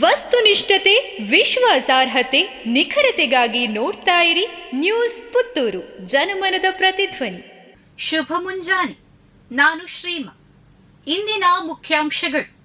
ವಸ್ತುನಿಷ್ಠತೆ, ವಿಶ್ವಾಸಾರ್ಹತೆ, ನಿಖರತೆಗಾಗಿ ನೋಡ್ತಾ ಇರಿ ನ್ಯೂಸ್ ಪುತ್ತೂರು, ಜನಮನದ ಪ್ರತಿಧ್ವನಿ. ಶುಭ ಮುಂಜಾನೆ. ನಾನು ಶ್ರೀಮ. ಇಂದಿನ ಮುಖ್ಯಾಂಶಗಳು.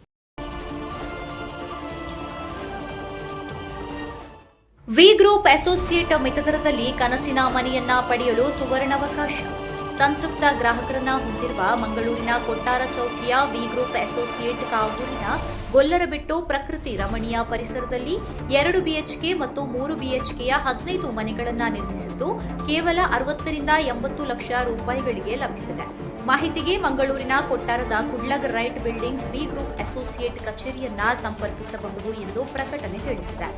ವಿ ಗ್ರೂಪ್ ಅಸೋಸಿಯೇಟ್ ಮಿತದರದಲ್ಲಿ ಕನಸಿನ ಮನೆಯನ್ನ ಪಡೆಯಲು ಸುವರ್ಣಾವಕಾಶ. ಸಂತೃಪ್ತ ಗ್ರಾಹಕರನ್ನ ಹೊಂದಿರುವ ಮಂಗಳೂರಿನ ಕೊಟ್ಟಾರ ಚೌಕಿಯ ವಿ ಗ್ರೂಪ್ ಅಸೋಸಿಯೇಟ್ ಕಾವೂರಿನ ಗೊಲ್ಲರಬೆಟ್ಟು ಪ್ರಕೃತಿ ರಮಣೀಯ ಪರಿಸರದಲ್ಲಿ ಎರಡು ಬಿಎಚ್ಕೆ ಮತ್ತು ಮೂರು ಬಿಎಚ್ಕೆಯ ಹದಿನೈದು ಮನೆಗಳನ್ನ ನಿರ್ಮಿಸಿದ್ದು ಕೇವಲ ಅರವತ್ತರಿಂದ ಎಂಬತ್ತು ಲಕ್ಷ ರೂಪಾಯಿಗಳಿಗೆ ಲಭ್ಯವಿದೆ. ಮಾಹಿತಿಗೆ ಮಂಗಳೂರಿನ ಕೊಟ್ಟಾರದ ಕುಡ್ಲಗ್ right building V group associate ಕಚೇರಿಯನ್ನ ಸಂಪರ್ಕಿಸಬಹುದು ಎಂದು ಪ್ರಕಟಣೆ ತಿಳಿಸಿದೆ.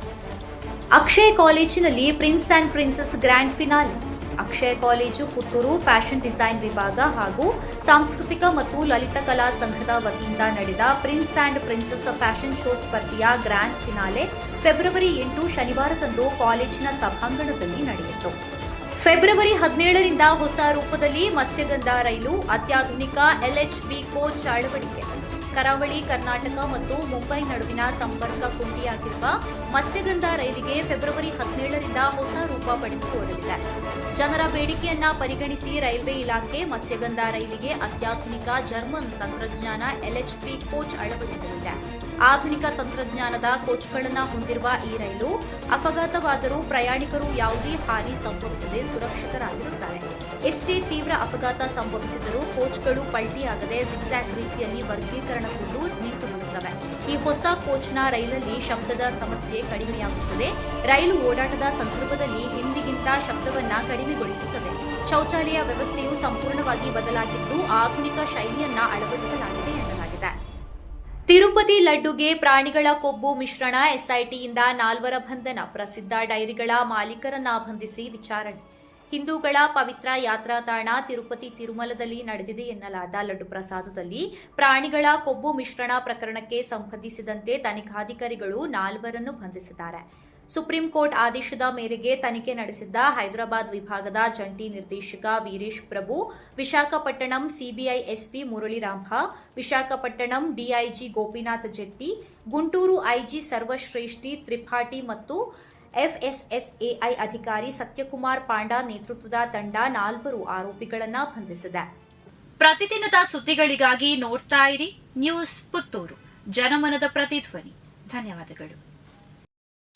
ಅಕ್ಷಯ್ ಕಾಲೇಜಿನಲ್ಲಿ prince and princess grand finale Akshay college, Puttur, fashion design ವಿಭಾಗ ಹಾಗೂ ಸಾಂಸ್ಕೃತಿಕ ಮತ್ತು ಲಲಿತ ಕಲಾ ಸಂಘದ ವತಿಯಿಂದ ನಡೆದ prince and princess fashion show ಸ್ಪರ್ಧೆಯ ಗ್ರ್ಯಾಂಡ್ ಫಿನಾಲೆ ಫೆಬ್ರವರಿ ಎಂಟು ಶನಿವಾರದಂದು ಕಾಲೇಜಿನ ಸಭಾಂಗಣದಲ್ಲಿ ನಡೆಯಿತು. ಫೆಬ್ರವರಿ ಹದಿನೇಳರಿಂದ ಹೊಸ ರೂಪದಲ್ಲಿ ಮತ್ಸ್ಯಗಂಧ ರೈಲು, ಅತ್ಯಾಧುನಿಕ ಎಲ್ಎಚ್ಬಿ ಕೋಚ್ ಅಳವಡಿಕೆ. ಕರಾವಳಿ, ಕರ್ನಾಟಕ ಮತ್ತು ಮುಂಬೈ ನಡುವಿನ ಸಂಪರ್ಕ ಕುಂಡಿಯಾಗಿರುವ ಮತ್ಸ್ಯಗಂಧ ರೈಲಿಗೆ ಫೆಬ್ರವರಿ ಹದಿನೇಳರಿಂದ ಹೊಸ ರೂಪ ಪಡೆದುಕೊಳ್ಳಲಿದೆ ಜನರ ಬೇಡಿಕೆಯನ್ನ ಪರಿಗಣಿಸಿ ರೈಲ್ವೆ ಇಲಾಖೆ ಮತ್ಸ್ಯಗಂಧ ರೈಲಿಗೆ ಅತ್ಯಾಧುನಿಕ ಜರ್ಮನ್ ತಂತ್ರಜ್ಞಾನ ಎಲ್ಎಚ್ಪಿ ಕೋಚ್ ಅಳವಡಿಸಲಿದೆ. ಆಧುನಿಕ ತಂತ್ರಜ್ಞಾನದ ಕೋಚ್ಗಳನ್ನು ಹೊಂದಿರುವ ಈ ರೈಲು ಅಪಘಾತವಾದರೂ ಪ್ರಯಾಣಿಕರು ಯಾವುದೇ ಹಾನಿ ಸಂಭವಿಸದೆ ಸುರಕ್ಷಿತರಾಗಿರುತ್ತಾರೆ. ಎಷ್ಟೇ ತೀವ್ರ ಅಪಘಾತ ಸಂಭವಿಸಿದರೂ ಕೋಚ್ಗಳು ಪಲ್ಟಿಯಾಗದೆ ಸಿಕ್ಸಾಕ್ ರೀತಿಯಲ್ಲಿ ವರ್ಗೀಕರಣಗೊಂಡು ನಿಂತುಕೊಳ್ಳುತ್ತವೆ ಈ ಹೊಸ ಕೋಚ್ನ ರೈಲಲ್ಲಿ ಶಬ್ದದ ಸಮಸ್ಯೆ ಕಡಿಮೆಯಾಗುತ್ತದೆ. ರೈಲು ಓಡಾಟದ ಸಂದರ್ಭದಲ್ಲಿ ಹಿಂದಿಗಿಂತ ಶಬ್ದವನ್ನ ಕಡಿಮೆಗೊಳಿಸುತ್ತದೆ. ಶೌಚಾಲಯ ವ್ಯವಸ್ಥೆಯು ಸಂಪೂರ್ಣವಾಗಿ ಬದಲಾಗಿದ್ದು ಆಧುನಿಕ ಶೈಲಿಯನ್ನ ಅಳವಡಿಸಲಾಗಿದೆ ತಿರುಪತಿ ಲಡ್ಡುಗೆ ಪ್ರಾಣಿಗಳ ಕೊಬ್ಬು ಮಿಶ್ರಣ ಎಸ್ಐಟಿಯಿಂದ ನಾಲ್ವರ ಬಂಧನ. ಪ್ರಸಿದ್ಧ ಡೈರಿಗಳ ಮಾಲೀಕರನ್ನ ಬಂಧಿಸಿ ವಿಚಾರಣೆ. ಹಿಂದೂಗಳ ಪವಿತ್ರ ಯಾತ್ರಾ ತಾಣ ತಿರುಪತಿ ತಿರುಮಲದಲ್ಲಿ ನಡೆದಿದೆ ಎನ್ನಲಾದ ಲಡ್ಡು ಪ್ರಸಾದದಲ್ಲಿ ಪ್ರಾಣಿಗಳ ಕೊಬ್ಬು ಮಿಶ್ರಣ ಪ್ರಕರಣಕ್ಕೆ ಸಂಬಂಧಿಸಿದಂತೆ ತನಿಖಾಧಿಕಾರಿಗಳು ನಾಲ್ವರನ್ನು ಬಂಧಿಸಿದ್ದಾರೆ. ಸುಪ್ರೀಂ ಕೋರ್ಟ್ ಆದೇಶದ ಮೇರೆಗೆ ತನಿಖೆ ನಡೆಸಿದ್ದ ಹೈದರಾಬಾದ್ ವಿಭಾಗದ ಜಂಟಿ ನಿರ್ದೇಶಕ Veeresh Prabhu, Visakhapatnam CBI SP Muralirambha, Visakhapatnam DIG Gopinath Jetty, Guntur IG Sarvashreshthi Tripathi ಮತ್ತು ಎಫ್ಎಸ್ಎಸ್ಎಐ ಅಧಿಕಾರಿ ಸತ್ಯಕುಮಾರ್ ಪಾಂಡಾ ನೇತೃತ್ವದ ತಂಡ ನಾಲ್ವರು ಆರೋಪಿಗಳನ್ನು ಬಂಧಿಸಿದೆ. ಪ್ರತಿದಿನದ ಸುದ್ದಿಗಳಿಗಾಗಿ ನೋಡ್ತಾ ಇರಿ. ನ್ಯೂಸ್ ಪುತ್ತೂರು. ಜನಮನದ ಪ್ರತಿಧ್ವನಿ. ಧನ್ಯವಾದಗಳು.